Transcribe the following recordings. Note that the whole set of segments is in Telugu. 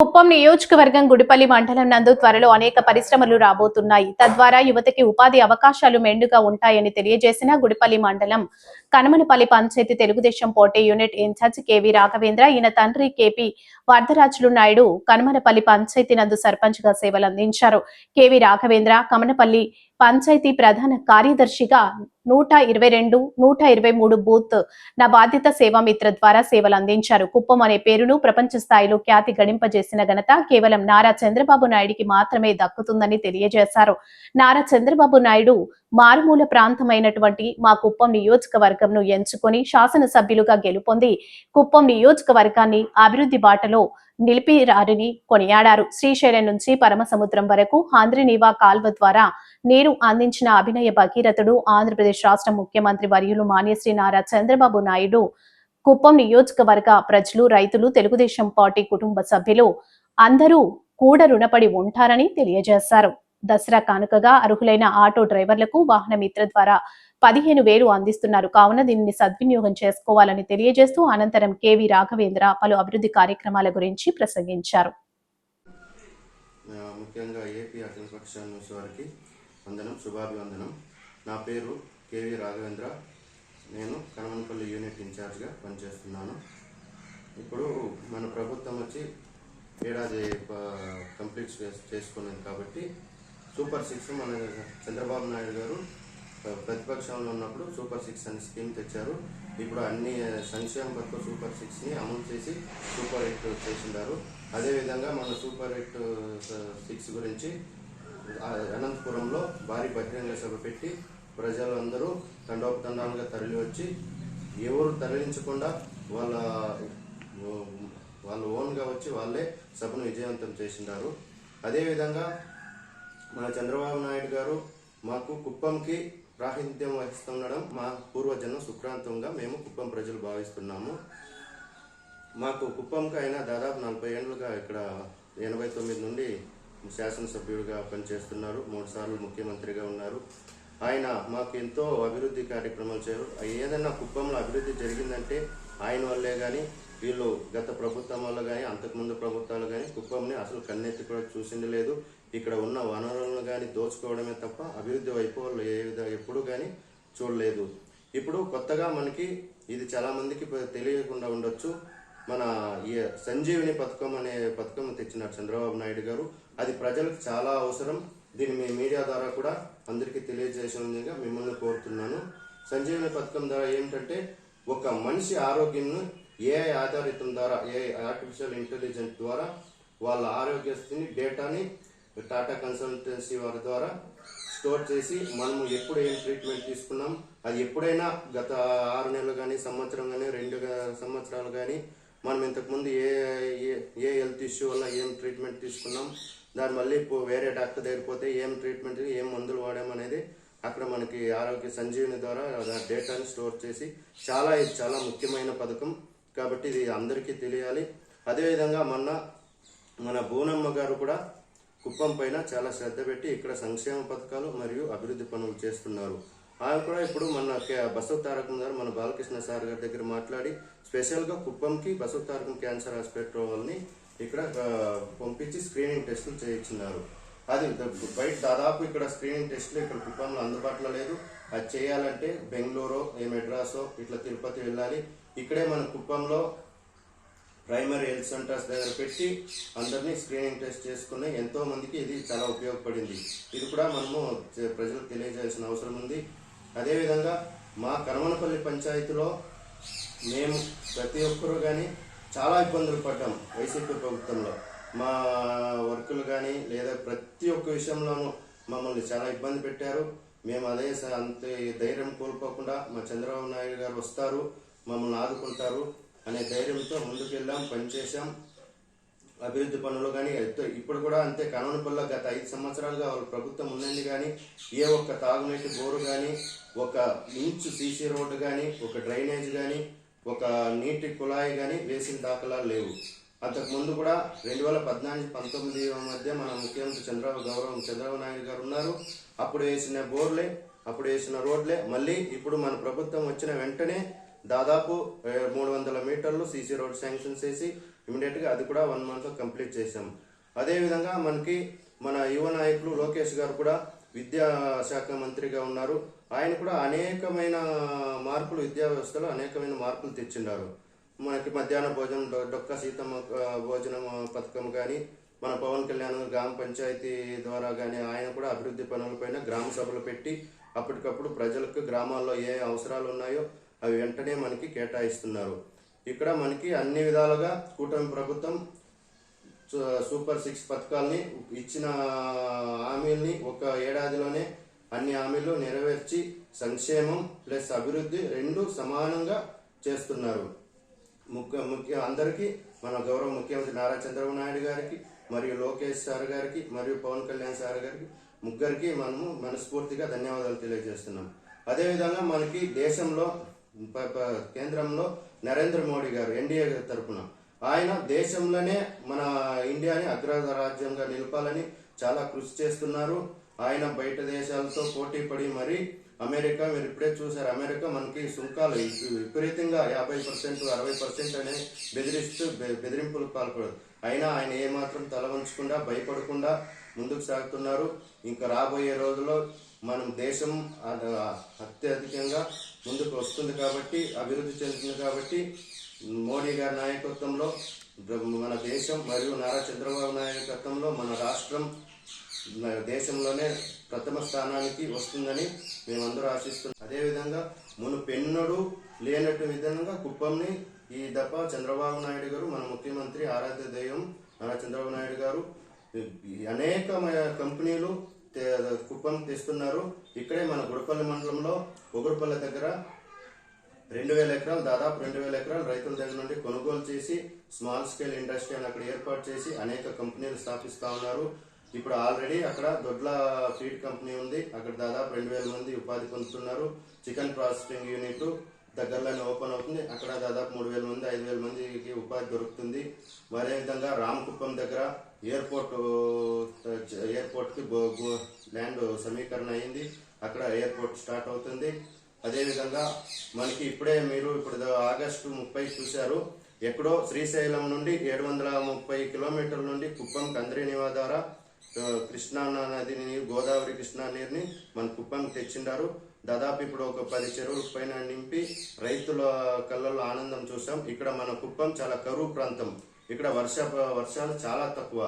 కుప్పం నియోజకవర్గం గుడిపల్లి మండలం నందు త్వరలో అనేక పరిశ్రమలు రాబోతున్నాయి. తద్వారా యువతకి ఉపాధి అవకాశాలు మెండుగా ఉంటాయని తెలియజేసిన గుడిపల్లి మండలం కనమనపల్లి పంచాయతీ తెలుగుదేశం పోటీ యూనిట్ ఇన్ఛార్జ్ కేవీ రాఘవేంద్ర ఈయన తండ్రి కేపీ వరదరాజులు నాయుడు కనమనపల్లి పంచాయతీ నందు సర్పంచ్గా సేవలు అందించారు కేవీ రాఘవేంద్ర కమనపల్లి పంచాయతీ ప్రధాన కార్యదర్శిగా నూట ఇరవై రెండు నూట ఇరవై మూడు బూత్ నా బాధ్యత సేవా మిత్ర ద్వారా సేవలు అందించారు. కుప్పం అనే పేరును ప్రపంచ స్థాయిలో ఖ్యాతి గడింపజేసిన ఘనత కేవలం నారా చంద్రబాబు నాయుడికి మాత్రమే దక్కుతుందని తెలియజేశారు. నారా చంద్రబాబు నాయుడు మారుమూల ప్రాంతమైనటువంటి మా కుప్పం నియోజకవర్గంను ఎంచుకొని శాసనసభ్యులుగా గెలుపొంది కుప్పం నియోజకవర్గాన్ని అభివృద్ధి బాటలో నిలిపిరారని కొనియాడారు. శ్రీశైలం నుంచి పరమసముద్రం వరకు హాంద్రినీవా కాల్వ ద్వారా నీరు అందించిన అభినయ భగీరథుడు ఆంధ్రప్రదేశ్ రాష్ట్ర ముఖ్యమంత్రి వర్యులు మాన్యశ్రీ నారా చంద్రబాబు నాయుడు కుప్పం నియోజకవర్గ ప్రజలు రైతులు తెలుగుదేశం పార్టీ కుటుంబ సభ్యులు అందరూ కూడా రుణపడి ఉంటారని తెలియజేశారు. దసరా కానుకగా అర్హులైన ఆటో డ్రైవర్లకు వాహన మిత్ర ద్వారా పదిహేను వేలు అందిస్తున్నారు. కావున దీనిని సద్వినియోగం చేసుకోవాలని తెలియజేస్తూ అనంతరం కేవి రాఘవేంద్ర పలు అభివృద్ధి కార్యక్రమాల గురించి ప్రసంగించారు. ముఖ్యంగా ఏపీ అఖిల పక్ష న్యూస్ వారికి వందనం శుభాభివందనం. నా పేరు కేవి రాఘవేంద్ర. నేను కనమనపల్లి యూనిట్ ఇన్ఛార్జ్గా పనిచేస్తున్నాను. ఇప్పుడు మన ప్రభుత్వం వచ్చి ఏడాది కంప్లీట్ చేస్- చేసుకున్నది కాబట్టి సూపర్ సిక్స్ మన చంద్రబాబు నాయుడు గారు ప్రతిపక్షంలో ఉన్నప్పుడు సూపర్ సిక్స్ అనే స్కీమ్ తెచ్చారు. ఇప్పుడు అన్ని సంక్షేమ పథకం సూపర్ సిక్స్ని అమలు చేసి సూపర్ ఎయిట్ చేసిండారు అదేవిధంగా మన సూపర్ ఎయిట్ సిక్స్ గురించి అనంతపురంలో భారీ బహిరంగ సభ పెట్టి ప్రజలందరూ తండోపతండాలుగా తరలి వచ్చి ఎవరు తరలించకుండా వాళ్ళ వాళ్ళు ఓన్గా వచ్చి వాళ్ళే సభను విజయవంతం చేసిండారు. అదేవిధంగా మన చంద్రబాబు నాయుడు గారు మాకు కుప్పంకి ప్రాతినిధ్యం వహిస్తుండడం మా పూర్వజన్మ సుక్రాంతంగా మేము కుప్పం ప్రజలు భావిస్తున్నాము. మాకు కుప్పంకి అయినా దాదాపు నలభై ఏళ్ళుగా ఇక్కడ ఎనభై తొమ్మిది నుండి శాసనసభ్యుడిగా పనిచేస్తున్నారు. మూడు సార్లు ముఖ్యమంత్రిగా ఉన్నారు. ఆయన మాకు ఎంతో అభివృద్ధి కార్యక్రమాలు చేయరు. ఏదైనా కుప్పంలో అభివృద్ధి జరిగిందంటే ఆయన వల్లే కానీ వీళ్ళు గత ప్రభుత్వం వల్ల కానీ అంతకుముందు ప్రభుత్వాలు కానీ కుప్పంని అసలు కన్నెత్తి కూడా చూసింది లేదు. ఇక్కడ ఉన్న వనరులను కానీ దోచుకోవడమే తప్ప అభివృద్ధి వైపు వాళ్ళు ఏ విధంగా ఎప్పుడు కానీ చూడలేదు. ఇప్పుడు కొత్తగా మనకి ఇది చాలా మందికి తెలియకుండా ఉండొచ్చు. మన ఈ సంజీవిని పథకం అనే పథకం తెచ్చినారు చంద్రబాబు నాయుడు గారు. అది ప్రజలకు చాలా అవసరం. దీన్ని మీ మీడియా ద్వారా కూడా అందరికీ తెలియజేసే విధంగా మిమ్మల్ని కోరుతున్నాను. సంజీవిని పథకం ద్వారా ఏంటంటే ఒక మనిషి ఆరోగ్యంను ఏఐ ఆధారితం ద్వారా ఏ ఆర్టిఫిషియల్ ఇంటెలిజెన్స్ ద్వారా వాళ్ళ ఆరోగ్య స్థితిని డేటాని టాటా కన్సల్టెన్సీ వారి ద్వారా స్టోర్ చేసి మనము ఎప్పుడు ఏం ట్రీట్మెంట్ తీసుకున్నాం అది ఎప్పుడైనా గత ఆరు నెలలు కానీ సంవత్సరం కానీ రెండు సంవత్సరాలు కానీ మనం ఇంతకుముందు ఏ ఏ- ఏ హెల్త్ ఇష్యూ వల్ల ఏం ట్రీట్మెంట్ తీసుకున్నాం దాని మళ్ళీ వేరే డాక్టర్ దగ్గర పోతే ఏం ట్రీట్మెంట్ ఏం మందులు వాడామనేది అక్కడ మనకి ఆరోగ్య సంజీవని ద్వారా డేటాని స్టోర్ చేసి చాలా ఇది చాలా ముఖ్యమైన పథకం. కాబట్టి ఇది అందరికీ తెలియాలి. అదేవిధంగా మొన్న మన బోనమ్మ గారు కూడా కుప్పం పైన చాలా శ్రద్ధ పెట్టి ఇక్కడ సంక్షేమ పథకాలు మరియు అభివృద్ధి పనులు చేస్తున్నారు. ఆయన కూడా ఇప్పుడు మన బసవ తారకం గారు మన బాలకృష్ణ సార్ గారి దగ్గర మాట్లాడి స్పెషల్గా కుప్పంకి బసవ తారకం క్యాన్సర్ హాస్పిటల్ వాళ్ళని ఇక్కడ పంపించి స్క్రీనింగ్ టెస్టులు చేయించున్నారు అది బయట దాదాపు ఇక్కడ స్క్రీనింగ్ టెస్టులు ఇక్కడ కుప్పంలో అందుబాటులో లేదు. అది చేయాలంటే బెంగళూరు ఏ మెడ్రాసో ఇట్లా తిరుపతి వెళ్ళాలి. ఇక్కడే మన కుప్పంలో ప్రైమరీ హెల్త్ సెంటర్స్ దగ్గర పెట్టి అందరినీ స్క్రీనింగ్ టెస్ట్ చేసుకుని ఎంతో మందికి ఇది చాలా ఉపయోగపడింది. ఇది కూడా మనము ప్రజలకు తెలియజేయాల్సిన అవసరం ఉంది. అదేవిధంగా మా కరమనపల్లి పంచాయతీలో మేము ప్రతి ఒక్కరూ కానీ చాలా ఇబ్బందులు పడ్డాం వైసీపీ ప్రభుత్వంలో. మా వర్కులు కానీ లేదా ప్రతి ఒక్క విషయంలోనూ మమ్మల్ని చాలా ఇబ్బంది పెట్టారు. మేము అదే అంత ధైర్యం కోల్పోకుండా మా చంద్రబాబు నాయుడు గారు వస్తారు. మమ్మల్ని ఆదుకుంటారు అనే ధైర్యంతో ముందుకెళ్ళాం పనిచేసాం అభివృద్ధి పనులు కానీ ఇప్పుడు కూడా అంతే కనవనపల్లిలో గత ఐదు సంవత్సరాలుగా వాళ్ళ ప్రభుత్వం ఉందండి కానీ ఏ ఒక్క తాగునీటి బోరు కానీ ఒక ఇంచు సీసీ రోడ్డు కానీ ఒక డ్రైనేజ్ కానీ ఒక నీటి కుళాయి కానీ వేసిన దాఖలాలు లేవు. అంతకుముందు కూడా రెండు వేల పద్నాలుగు పంతొమ్మిది మధ్య మన ముఖ్యమంత్రి చంద్రబాబు గౌరవం చంద్రబాబు నాయుడు గారు ఉన్నారు. అప్పుడు వేసిన బోర్లే అప్పుడు వేసిన రోడ్లే మళ్ళీ ఇప్పుడు మన ప్రభుత్వం వచ్చిన వెంటనే దాదాపు మూడు వందల మీటర్లు సీసీ రోడ్ శాంక్షన్ చేసి ఇమీడియట్గా అది కూడా వన్ మంత్లో కంప్లీట్ చేసాం అదేవిధంగా మనకి మన యువ నాయకులు లోకేష్ గారు కూడా విద్యాశాఖ మంత్రిగా ఉన్నారు. ఆయన కూడా అనేకమైన మార్పులు విద్యా వ్యవస్థలో అనేకమైన మార్పులు తెచ్చిండారు. మనకి మధ్యాహ్న భోజనం డొ- డొక్క సీతమ్మ భోజనం పథకం కానీ మన పవన్ కళ్యాణ్ గ్రామ పంచాయతీ ద్వారా కానీ ఆయన కూడా అభివృద్ధి పనులపైన గ్రామ సభలు పెట్టి అప్పటికప్పుడు ప్రజలకు గ్రామాల్లో ఏ అవసరాలు ఉన్నాయో అవి వెంటనే మనకి కేటాయిస్తున్నారు. ఇక్కడ మనకి అన్ని విధాలుగా కూటమి ప్రభుత్వం సూపర్ సిక్స్ పథకాల్ని ఇచ్చిన హామీల్ని ఒక ఏడాదిలోనే అన్ని హామీలు నెరవేర్చి సంక్షేమం ప్లస్ అభివృద్ధి రెండు సమానంగా చేస్తున్నారు. ముఖ్య ముఖ్య అందరికీ మన గౌరవ ముఖ్యమంత్రి నారా చంద్రబాబు నాయుడు గారికి మరియు లోకేష్ సార్ గారికి మరియు పవన్ కళ్యాణ్ సార్ గారికి ముగ్గురికి మనము మనస్ఫూర్తిగా ధన్యవాదాలు తెలియజేస్తున్నాం. అదేవిధంగా మనకి దేశంలో కేంద్రంలో నరేంద్ర మోడీ గారు ఎన్డీఏ తరపున. ఆయన దేశంలోనే మన ఇండియాని అగ్ర రాజ్యంగా నిలపాలని చాలా కృషి చేస్తున్నారు. ఆయన బయట దేశాలతో పోటీ పడి మరి అమెరికా మీరు ఇప్పుడే చూసారు అమెరికా మనకి సుంకాలు విపరీతంగా యాభై పర్సెంట్ అరవై పర్సెంట్ అనే బెదిరిస్తూ బెదిరింపులు బెదిరింపులకు పాల్పడదు. అయినా ఆయన ఏమాత్రం తల వంచకుండా భయపడకుండా ముందుకు సాగుతున్నారు. ఇంకా రాబోయే రోజుల్లో మనం దేశం అత్యధికంగా ముందుకు వస్తుంది కాబట్టి అభివృద్ధి చెందుతుంది కాబట్టి మోడీ గారి నాయకత్వంలో మన దేశం మరియు నారా చంద్రబాబు నాయకత్వంలో మన రాష్ట్రం దేశంలోనే ప్రథమ స్థానానికి వస్తుందని మేమందరూ ఆశిస్తున్నాం. అదేవిధంగా మునుపెన్నడూ లేనట్టు విధంగా కుప్పంని ఈ దఫ చంద్రబాబు నాయుడు గారు మన ముఖ్యమంత్రి ఆరాధ్య దైవం నారా చంద్రబాబు నాయుడు గారు అనేక కంపెనీలు కుప్పం తీస్తున్నారు. ఇక్కడే మన గుడపల్లి మండలంలో ఒగురుపల్లి దగ్గర రెండు వేల ఎకరాలు దాదాపు రెండు వేల ఎకరాలు రైతుల దగ్గర నుండి కొనుగోలు చేసి స్మాల్ స్కేల్ ఇండస్ట్రీ అని అక్కడ ఏర్పాటు చేసి అనేక కంపెనీలు స్థాపిస్తా ఉన్నారు. ఇప్పుడు ఆల్రెడీ అక్కడ దొడ్ల ఫీడ్ కంపెనీ ఉంది. అక్కడ దాదాపు రెండు వేల మంది ఉపాధి పొందుతున్నారు. చికెన్ ప్రాసెసింగ్ యూనిట్ దగ్గరలోనే ఓపెన్ అవుతుంది. అక్కడ దాదాపు మూడు వేల మంది ఐదు వేల మందికి ఉపాధి దొరుకుతుంది. అదేవిధంగా విధంగా రామకుప్పం దగ్గర ఎయిర్పోర్ట్ ఎయిర్పోర్ట్కి ల్యాండ్ సమీకరణ అయింది. అక్కడ ఎయిర్పోర్ట్ స్టార్ట్ అవుతుంది. అదేవిధంగా మనకి ఇప్పుడే మీరు ఇప్పుడు ఆగస్టు ముప్పై చూశారు. ఎక్కడో శ్రీశైలం నుండి ఏడు వందల ముప్పై కిలోమీటర్ల నుండి కుప్పం కంద్రీనివా ద్వారా కృష్ణా నది నీరు గోదావరి కృష్ణా నీరుని మన కుప్పంకి తెచ్చిండారు. దాదాపు ఇప్పుడు ఒక పది చెరువుల పైన నింపి రైతుల కళ్ళల్లో ఆనందం చూసాం ఇక్కడ మన కుప్పం చాలా కరువు ప్రాంతం. ఇక్కడ వర్ష వర్షాలు చాలా తక్కువ.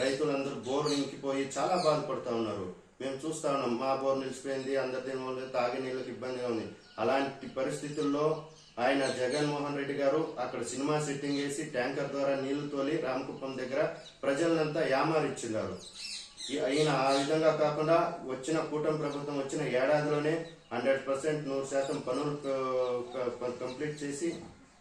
రైతులందరూ బోర్ ఇంకిపోయి చాలా బాధపడుతూ ఉన్నారు. మేము చూస్తా ఉన్నాం మా బోర్ నిలిచిపోయింది అందరి వల్ల తాగే నీళ్ళకి ఇబ్బందిగా ఉంది. అలాంటి పరిస్థితుల్లో ఆయన జగన్మోహన్ రెడ్డి గారు అక్కడ సినిమా సెట్టింగ్ వేసి ట్యాంకర్ ద్వారా నీళ్ళు తోలి రామకుప్పం దగ్గర ప్రజలంతా యామారిచ్చున్నారు. ఈయన ఆ విధంగా కాకుండా వచ్చిన కూటమి ప్రభుత్వం వచ్చిన ఏడాదిలోనే హండ్రెడ్ పర్సెంట్ నూరు శాతం పనులు కంప్లీట్ చేసి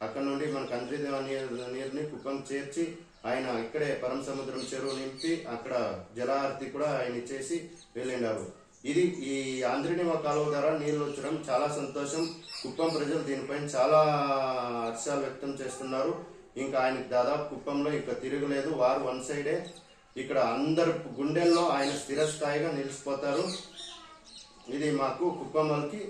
అక్కడ నుండి మనకు అంద్రిదేవ నీరు నీరుని కుప్పం చేర్చి ఆయన ఇక్కడే పరమ సముద్రం చెరువు నింపి అక్కడ జలహారతి కూడా ఆయన ఇచ్చేసి వెళ్ళిండారు. ఇది ఈ ఆంధ్రనివ కాలువ ద్వారా నీళ్ళు వచ్చడం చాలా సంతోషం. కుప్పం ప్రజలు దీనిపైన చాలా హర్షాలు వ్యక్తం చేస్తున్నారు. ఇంకా ఆయనకి దాదాపు కుప్పంలో ఇంకా తిరగలేదు. వారు వన్ సైడే. ఇక్కడ అందరు గుండెల్లో ఆయన స్థిరస్థాయిగా నిలిచిపోతారు. ఇది మాకు కుప్పం వాళ్ళకి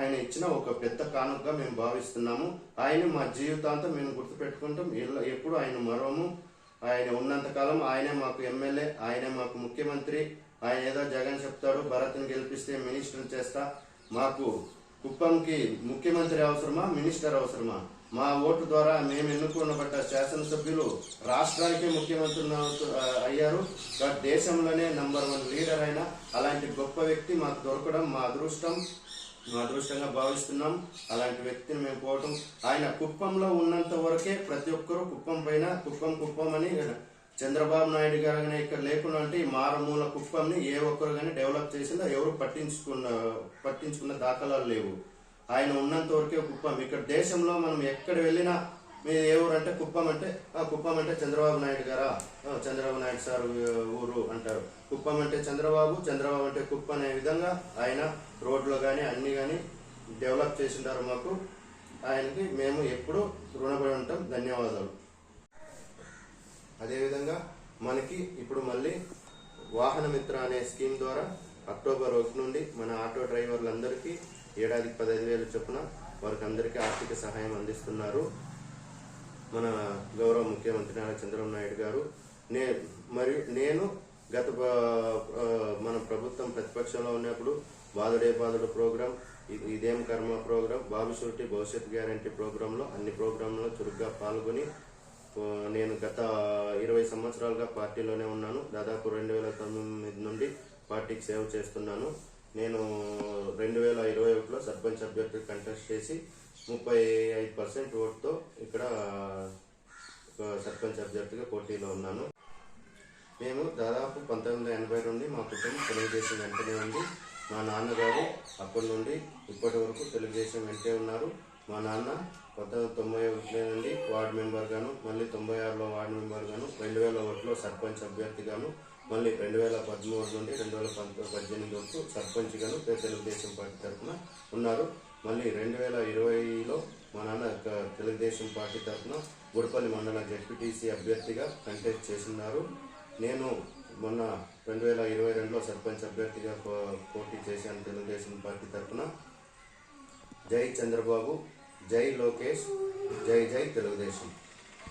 ఆయన ఇచ్చిన ఒక పెద్ద కానుకగా మేము భావిస్తున్నాము. ఆయన మా జీవితాంతం మేము గుర్తుపెట్టుకుంటాం. ఎల్ల- ఎప్పుడు ఆయన మరోము ఆయన ఉన్నంత కాలం ఆయనే మాకు ఎమ్మెల్యే ఆయనే మాకు ముఖ్యమంత్రి. ఆయన ఏదో జగన్ చెప్తాడు భరత్ని గెలిపిస్తే మినిస్టర్ చేస్తా. మాకు కుప్పంకి ముఖ్యమంత్రి అవసరమా మినిస్టర్ అవసరమా? మా ఓటు ద్వారా మేము ఎన్నుకున్నబడ్డ శాసనసభ్యులు రాష్ట్రానికి ముఖ్యమంత్రి అయ్యారు. దేశంలోనే నంబర్ వన్ లీడర్ అయిన అలాంటి గొప్ప వ్యక్తి మాకు దొరకడం మా అదృష్టం. అదృష్టంగా భావిస్తున్నాం. అలాంటి వ్యక్తిని మేము పోవటం ఆయన కుప్పంలో ఉన్నంత వరకే ప్రతి ఒక్కరూ కుప్పం పైన కుప్పం కుప్పం అని చంద్రబాబు నాయుడు గారు కానీ ఇక్కడ లేకుండా అంటే ఈ మారుమూల కుప్పంని ఏ ఒక్కరు కానీ డెవలప్ చేసిందో ఎవరు పట్టించుకున్న పట్టించుకున్న దాఖలాలు లేవు. ఆయన ఉన్నంత వరకే కుప్పం. ఇక్కడ దేశంలో మనం ఎక్కడ వెళ్ళినా మీరు ఏ ఊరు అంటే కుప్పం అంటే కుప్పం అంటే చంద్రబాబు నాయుడు గారా? చంద్రబాబు నాయుడు సార్ ఊరు అంటారు. కుప్పం అంటే చంద్రబాబు చంద్రబాబు అంటే కుప్ప అనే విధంగా ఆయన రోడ్లు కానీ అన్ని కానీ డెవలప్ చేసింటారు మాకు. ఆయనకి మేము ఎప్పుడు రుణపడి ఉంటాం. ధన్యవాదాలు. అదేవిధంగా మనకి ఇప్పుడు మళ్ళీ వాహన మిత్ర అనే స్కీమ్ ద్వారా అక్టోబర్ ఒకటి నుండి మన ఆటో డ్రైవర్లందరికీ ఏడాదికి పదహైదు వేలు చొప్పున వారికి అందరికీ ఆర్థిక సహాయం అందిస్తున్నారు. మన గౌరవ ముఖ్యమంత్రి నారా చంద్రబాబు నాయుడు గారు నే మరియు నేను గత మన ప్రభుత్వం ప్రతిపక్షంలో ఉన్నప్పుడు బాధుడే బాధుడు ప్రోగ్రాం ఇదేం కర్మ ప్రోగ్రాం బాబు షూరిటీ భవిష్యత్ గ్యారంటీ ప్రోగ్రాంలో అన్ని ప్రోగ్రాంలో చురుగ్గా పాల్గొని నేను గత ఇరవై సంవత్సరాలుగా పార్టీలోనే ఉన్నాను. దాదాపు రెండు వేల తొమ్మిది నుండి పార్టీకి సేవ చేస్తున్నాను. నేను రెండు వేల ఇరవై ఒకటిలో సర్పంచ్ అభ్యర్థి కంటెస్ట్ చేసి ముప్పై ఐదు పర్సెంట్ ఓట్తో ఇక్కడ సర్పంచ్ అభ్యర్థిగా పోటీలో ఉన్నాను. మేము దాదాపు పంతొమ్మిది వందల ఎనభై నుండి మా కుటుంబం తెలుగుదేశం వెంటనే ఉంది. మా నాన్నగారు అప్పటి నుండి ఇప్పటి వరకు తెలుగుదేశం వెంటే ఉన్నారు. మా నాన్న పంతొమ్మిది తొంభై ఒకటి నుండి వార్డు మెంబర్గాను మళ్ళీ తొంభై ఆరులో వార్డు మెంబర్గాను రెండు వేల ఒకటిలో సర్పంచ్ అభ్యర్థిగాను మళ్ళీ రెండు వేల పదమూడు నుండి రెండు వేల పంతొమ్మిది పద్దెనిమిది వరకు సర్పంచ్గాను తెలుగుదేశం పార్టీ తరఫున ఉన్నారు. మళ్ళీ రెండు వేల ఇరవైలో మా నాన్న తెలుగుదేశం పార్టీ తరఫున గుడిపల్లి మండల జెడ్పీటీసీ అభ్యర్థిగా కంటెస్ట్ చేసినారు. నేను మొన్న రెండు వేల ఇరవై రెండులో సర్పంచ్ అభ్యర్థిగా పోటీ చేశాను తెలుగుదేశం పార్టీ తరఫున. జై చంద్రబాబు జై లోకేష్ జై జై తెలుగుదేశం.